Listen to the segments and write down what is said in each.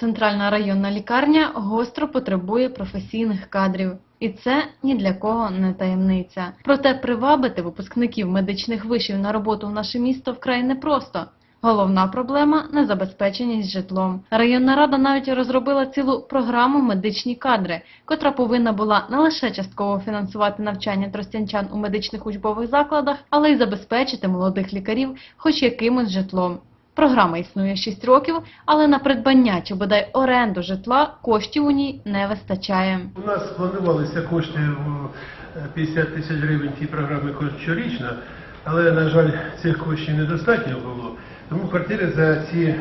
центральна районна лікарня гостро потребує професійних кадрів. І це ні для кого не таємниця. Проте привабити випускників медичних вишів на роботу в наше місто вкрай непросто. Головна проблема незабезпеченість житлом. Районна рада навіть розробила цілу програму медичні кадри, котра повинна була не лише частково фінансувати навчання тростянчан у медичних учбових закладах, але й забезпечити молодих лікарів хоч якимось житлом. Програма існує 6 років, але на придбання чи бодай оренду житла коштів у ній не вистачає. У нас планувалися кошти в е, 50 тисяч гривень ті програми щорічно, але, на жаль, цих коштів недостатньо було. Тому квартири за ці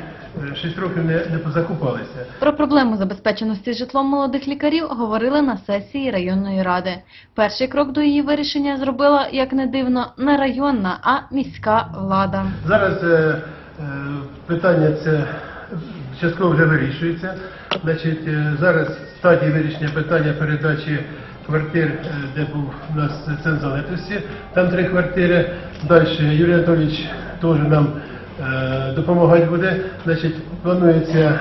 6 років не, не позакупалися. Про проблему забезпеченості житлом молодих лікарів говорили на сесії районної ради. Перший крок до її вирішення зробила, як не дивно, не районна, а міська влада. Зараз е, е, питання це частково вже вирішується. Значить, е, зараз стадії вирішення питання передачі квартир, е, де був у нас центр зайнятості. Там три квартири. Далі Юрій Анатолійович теж нам е, допомагати буде. Значить, планується е,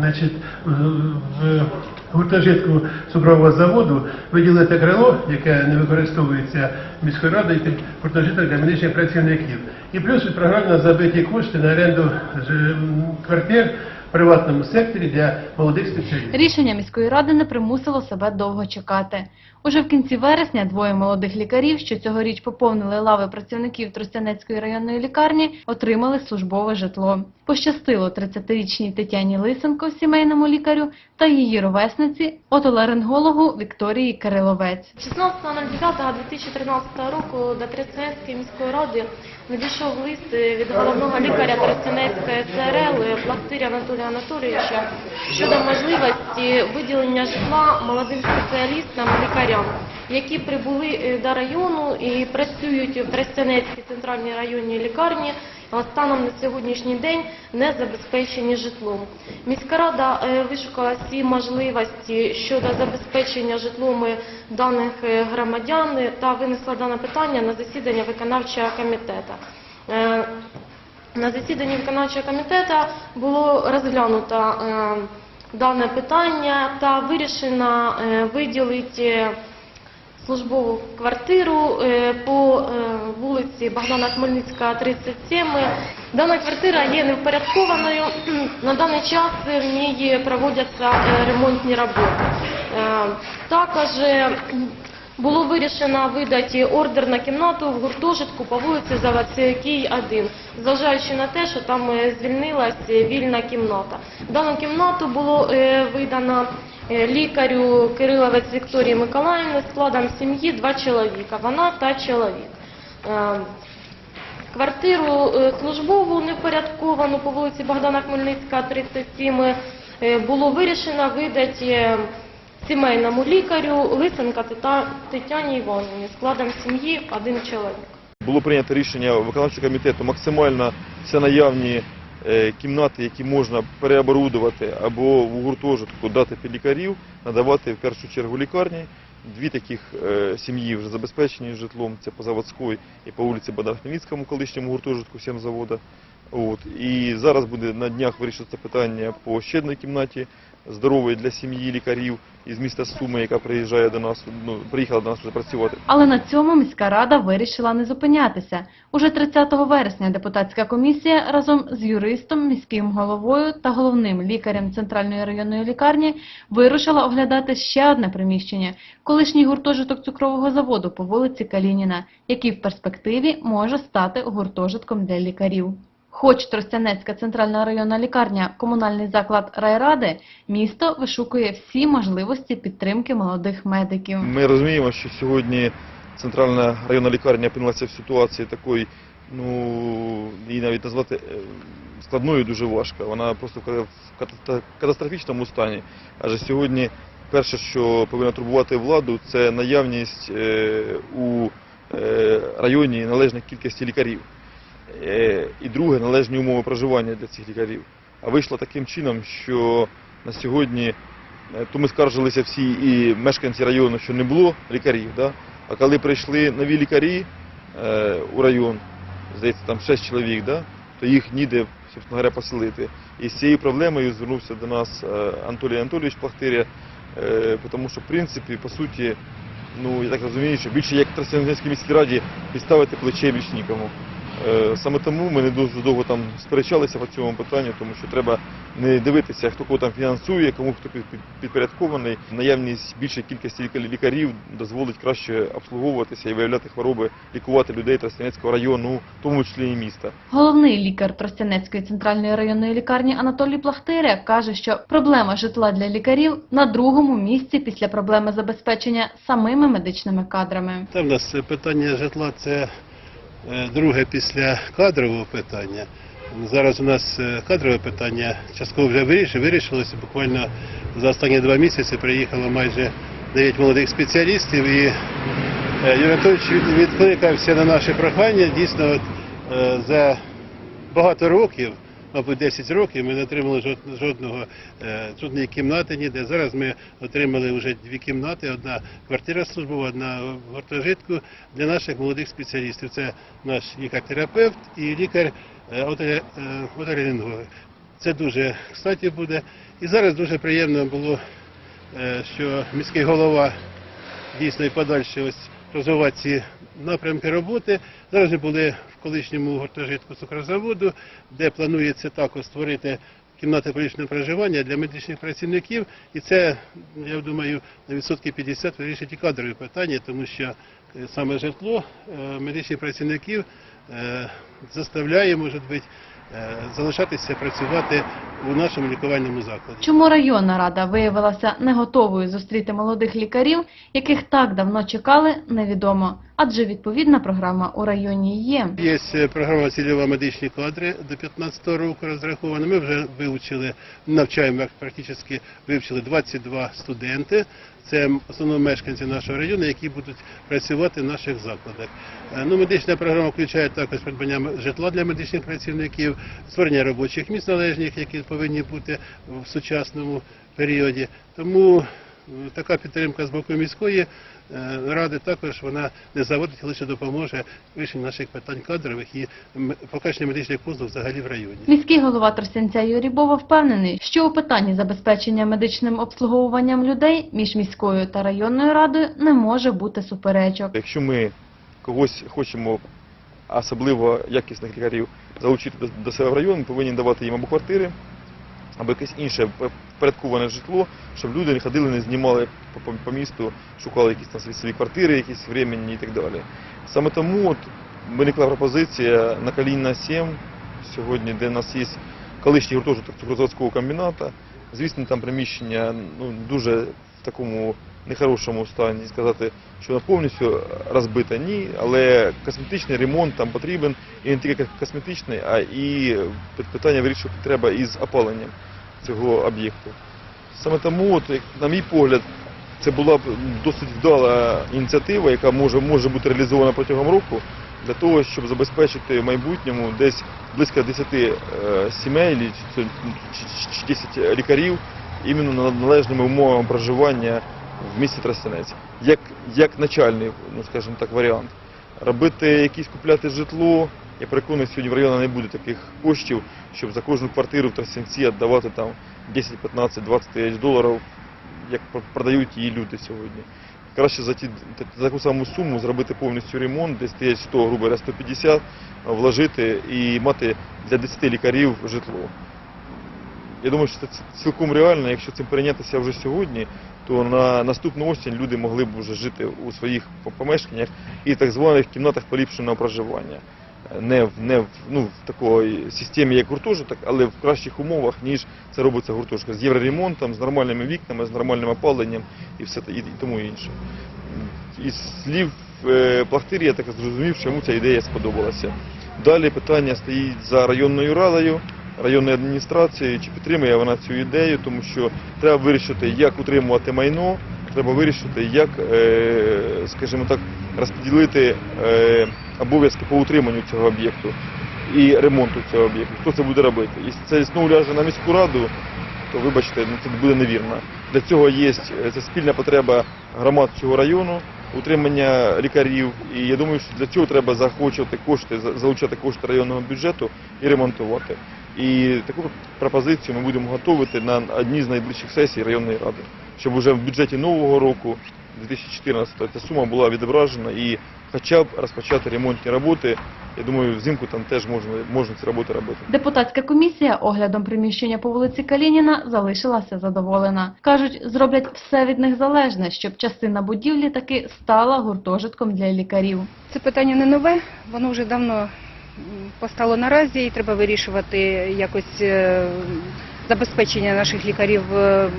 значить, в гуртожитку цукрового заводу виділити крило, яке не використовується міською радою, під гуртожиток для медичних працівників. І плюс програмно забиті кошти на оренду квартир приватному секторі для молодих спеціалістів. Рішення міської ради не примусило себе довго чекати. Уже в кінці вересня двоє молодих лікарів, що цьогоріч поповнили лави працівників Тростянецької районної лікарні, отримали службове житло. Пощастило 30-річній Тетяні Лисенко, сімейному лікарю, та її ровесниці, отоларингологу Вікторії Кириловець. 16.09.2013 року до Тростянецької міської ради надійшов лист від головного лікаря Тростянецької СРЛ Пластиря Анатолія Анатолійовича щодо можливості виділення житла молодим спеціалістам лікарям, які прибули е, до району і працюють в Тростянецькій центральній районній лікарні. а Станом на сьогоднішній день не забезпечені житлом. Міська рада е, вишукала всі можливості щодо забезпечення житлом е, даних громадян та винесла дане питання на засідання виконавчого комітету. На засіданні виконавчого комітету було розглянуто е, дане питання та вирішено е, виділити службову квартиру е, по вулиці Богдана Хмельницького, 37. Дана квартира є невпорядкованою. На даний час в ній проводяться ремонтні роботи. Також було вирішено видати ордер на кімнату в гуртожитку по вулиці Заводській 1, зважаючи на те, що там е, звільнилась е, вільна кімната. Дану кімнату було е, видано лікарю Кириловець Вікторії Миколаївни складом сім'ї два чоловіка, вона та чоловік. Квартиру службову непорядковану по вулиці Богдана Хмельницька, 37, е, було вирішено видати сімейному лікарю Лисенка Тетяні Івановні складом сім'ї один чоловік. було прийнято рішення виконавчого комітету максимально все наявні е, кімнати, які можна переоборудувати або в гуртожитку дати під лікарів, надавати в першу чергу лікарні. Дві таких е, сім'ї вже забезпечені житлом, це по Заводській і по вулиці Богдана-Хмельницькому, колишньому гуртожитку сім завода. От. І зараз буде на днях вирішуватися питання по ще одній кімнаті здорової для сім'ї лікарів із міста Суми, яка приїжджає до нас, ну, приїхала до нас вже працювати. Але на цьому міська рада вирішила не зупинятися. Уже 30 вересня депутатська комісія разом з юристом, міським головою та головним лікарем центральної районної лікарні вирушила оглядати ще одне приміщення колишній гуртожиток цукрового заводу по вулиці Калініна, який в перспективі може стати гуртожитком для лікарів. Хоч Тростянецька центральна районна лікарня комунальний заклад райради, місто вишукує всі можливості підтримки молодих медиків. Ми розуміємо, що сьогодні центральна районна лікарня опинилася в ситуації такої, ну її навіть назвати е, складною дуже важко. Вона просто в ката- катастрофічному стані. Адже сьогодні перше, що повинно турбувати владу, це наявність е, у е, районі належної кількості лікарів. Е, І друге належні умови проживання для цих лікарів. А вийшло таким чином, що на сьогодні Е, то ми скаржилися всі і мешканці району, що не було лікарів. Да? А коли прийшли нові лікарі е, у район, здається, там 6 чоловік, да? то їх ніде говоря, поселити. І з цією проблемою звернувся до нас е, Анатолій Анатолійович Плахтиря, е, тому що, в принципі, по суті, ну, я так розумію, що більше як Тростянецькій міській раді підставити плече більш нікому. Е, Саме тому ми не дуже довго там сперечалися по цьому питанню, тому що треба не дивитися, хто кого там фінансує, кому хто під- під- підпорядкований. Наявність більшої кількості ліка- лікарів дозволить краще обслуговуватися і виявляти хвороби, лікувати людей Тростянецького району, в тому числі і міста. Головний лікар Тростянецької центральної районної лікарні Анатолій Плахтиря каже, що проблема житла для лікарів на другому місці після проблеми забезпечення самими медичними кадрами. Там у нас питання житла це друге після кадрового питання. Зараз у нас е, кадрове питання частково вже вирішилося. Буквально за останні два місяці приїхало майже 9 молодих спеціалістів і е, Юрій відкликався на наше прохання. Дійсно, е, за багато років, мабуть, 10 років, ми не отримали жод- жодного е, жодної кімнати ніде. Зараз ми отримали вже дві кімнати: одна квартира службова, одна гуртожитку для наших молодих спеціалістів. Це наш лікар-терапевт і лікар е, отоле- е. Це дуже кстаті буде. І зараз дуже приємно було, що міський голова дійсно і подальше ось розвивати ці напрямки роботи. Зараз ми були в колишньому гуртожитку цукрозаводу, де планується також створити кімнати полічного проживання для медичних працівників. І це, я думаю, на відсотки 50 вирішить і кадрові питання, тому що е, саме житло е, медичних працівників е, заставляє, може бути, залишатися працювати у нашому лікувальному закладі. Чому районна рада виявилася не готовою зустріти молодих лікарів, яких так давно чекали, невідомо. Адже відповідна програма у районі є. Є е, програма цільова медичні кадри до 15 року розрахована. Ми вже вивчили, навчаємо як практично вивчили 22 студенти. Це в основному мешканці нашого району, які будуть працювати в наших закладах. Е, Ну, медична програма включає також придбання житла для медичних працівників, створення робочих місць належних, які повинні бути в сучасному періоді. Тому е, така підтримка з боку міської е, ради також вона не заводить, лише допоможе вирішенню наших питань кадрових і покращення медичних послуг взагалі в районі. Міський голова Тростянця Юрій Бова впевнений, що у питанні забезпечення медичним обслуговуванням людей між міською та районною радою не може бути суперечок. Якщо ми когось хочемо, особливо якісних лікарів, залучити до, до себе в район, ми повинні давати їм або квартири, або якесь інше впорядковане житло, щоб люди не ходили, не знімали по, по, місту, шукали якісь там свої, квартири, якісь временні і так далі. Саме тому от виникла пропозиція на Каліна 7 сьогодні, де у нас є колишній гуртожиток цукрозаводського комбіната. Звісно, там приміщення ну, дуже в такому нехорошому стані сказати, що воно повністю розбите, ні, але косметичний ремонт там потрібен і не тільки косметичний, а і пит- питання вирішувати треба із опаленням цього об'єкту. Саме тому, от, на мій погляд, це була б досить вдала ініціатива, яка може, може бути реалізована протягом року для того, щоб забезпечити в майбутньому десь близько 10 е, сімей чи, чи- чи 10 лікарів іменно на належними умовами проживання в місті Тростянець. Як, як начальний, ну скажімо так, варіант. Робити якісь купляти житло, я переконаний, сьогодні в районі не буде таких коштів, щоб за кожну квартиру в Тростянці віддавати там 10, 15, 20 тисяч доларів, як продають її люди сьогодні. Краще за, ті, за таку саму суму зробити повністю ремонт, десь тисяч 100, грубо говоря, 150, вложити і мати для 10 лікарів житло. Я думаю, що це цілком реально. Якщо цим перейнятися вже сьогодні, то на наступну осінь люди могли б вже жити у своїх помешканнях і так званих кімнатах поліпшеного проживання. Не в не в ну в такої системі, як гуртожиток, але в кращих умовах, ніж це робиться в гуртожитках з євроремонтом, з нормальними вікнами, з нормальним опаленням і все і, і тому інше. Із слів е, Плахтирі я так зрозумів, що йому ця ідея сподобалася. Далі питання стоїть за районною радою, районною адміністрацією, чи підтримує вона цю ідею, тому що треба вирішити, як утримувати майно, треба вирішити, як, е, скажімо так, розподілити е, обов'язки по утриманню цього об'єкту і ремонту цього об'єкту. Хто це буде робити? Якщо це знову ляже на міську раду, то вибачте, ну це буде невірно. Для цього є е, це спільна потреба громад цього району, утримання лікарів. І я думаю, що для цього треба захочувати кошти, залучати кошти районного бюджету і ремонтувати. І таку пропозицію ми будемо готувати на одній з найближчих сесій районної ради, щоб уже в бюджеті нового року, 2014, ця сума була відображена і хоча б розпочати ремонтні роботи. Я думаю, взимку там теж можна, можна ці роботи робити. Депутатська комісія оглядом приміщення по вулиці Калініна залишилася задоволена. Кажуть, зроблять все від них залежне, щоб частина будівлі таки стала гуртожитком для лікарів. Це питання не нове, воно вже давно постало наразі і треба вирішувати якось е, забезпечення наших лікарів е,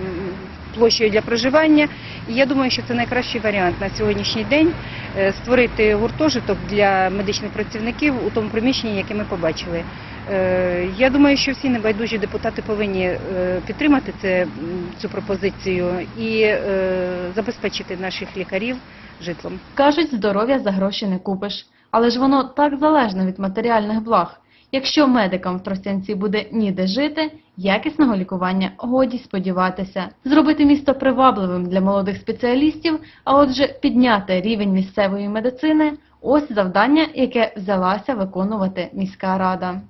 площею для проживання. І я думаю, що це найкращий варіант на сьогоднішній день е, створити гуртожиток для медичних працівників у тому приміщенні, яке ми побачили. Е, Я думаю, що всі небайдужі депутати повинні е, підтримати це, цю пропозицію і забезпечити наших лікарів житлом. Кажуть, здоров'я за гроші не купиш. Але ж воно так залежно від матеріальних благ. Якщо медикам в Тростянці буде ніде жити, якісного лікування годі сподіватися. Зробити місто привабливим для молодих спеціалістів, а отже підняти рівень місцевої медицини – ось завдання, яке взялася виконувати міська рада.